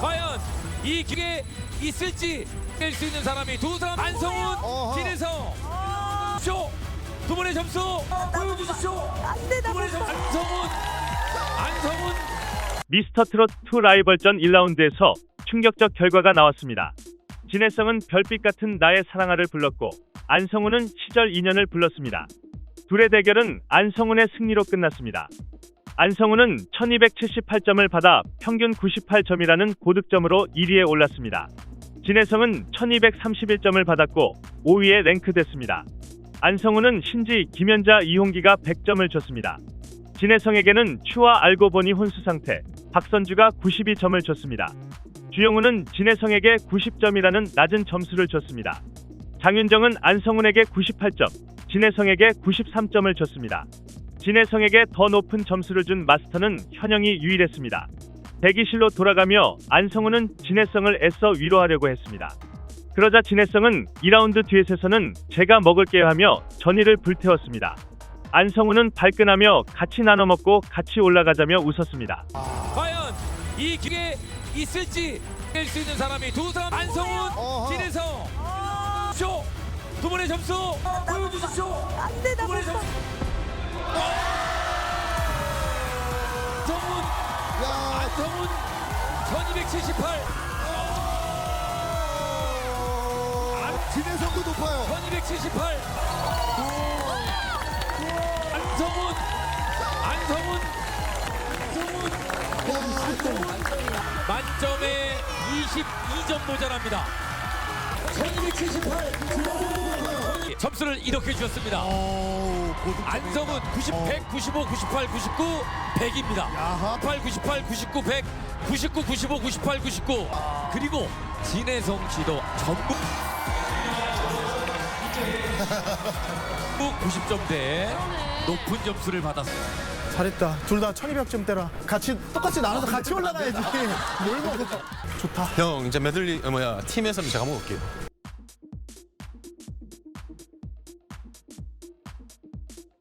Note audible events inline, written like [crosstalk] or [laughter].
과연 이 기회 있을지 낼수 있는 사람이 두 사람 안성훈, 어허. 진혜성 쇼 두 분의 점수 보여주십시오. 두 분의 점수 안성훈, 안성훈 미스터 트롯 2 라이벌전 1라운드에서 충격적 결과가 나왔습니다. 진혜성은 별빛 같은 나의 사랑아를 불렀고 안성훈은 시절 인연을 불렀습니다. 둘의 대결은 안성훈의 승리로 끝났습니다. 안성훈은 1278점을 받아 평균 98점이라는 고득점으로 1위에 올랐습니다. 진혜성은 1231점을 받았고 5위에 랭크됐습니다. 안성훈은 신지, 김연자, 이홍기가 100점을 줬습니다. 진혜성에게는 추와 알고 보니 혼수 상태, 박선주가 92점을 줬습니다. 주영우는 진혜성에게 90점이라는 낮은 점수를 줬습니다. 장윤정은 안성훈에게 98점, 진혜성에게 93점을 줬습니다. 진혜성에게 더 높은 점수를 준 마스터는 현영이 유일했습니다. 대기실로 돌아가며 안성훈은 진혜성을 애써 위로하려고 했습니다. 그러자 진혜성은 2라운드 뒤에서는 제가 먹을게요 하며 전의를 불태웠습니다. 안성훈은 발끈하며 같이 나눠 먹고 같이 올라가자며 웃었습니다. 과연 이 기회 있을지 낼수 있는 사람이 두 사람 안성훈, 어허. 진혜성 쇼 두 분의 점수 보여주십시오. 안돼 나두못 1278, 진해성도 높아요. 1278 안성훈, 안성훈, 안성훈 만점에 22점 모자랍니다. 1278 점수를 이렇게 주셨습니다. 안성훈 90, 100, 95, 98, 99, 100입니다. 야하. 98, 98, 99, 100, 99, 95, 98, 99. 그리고 진혜성 씨도 전부 90점대에 [laughs] 높은 점수를 받았습니다. 잘했다. 둘 다 1200점대라. 같이 똑같이 나눠서 같이 올라가야지. [laughs] 뭘 먹어. 좋다. 형 이제 메들리 어, 뭐야 팀에서는 제가 먹을게요.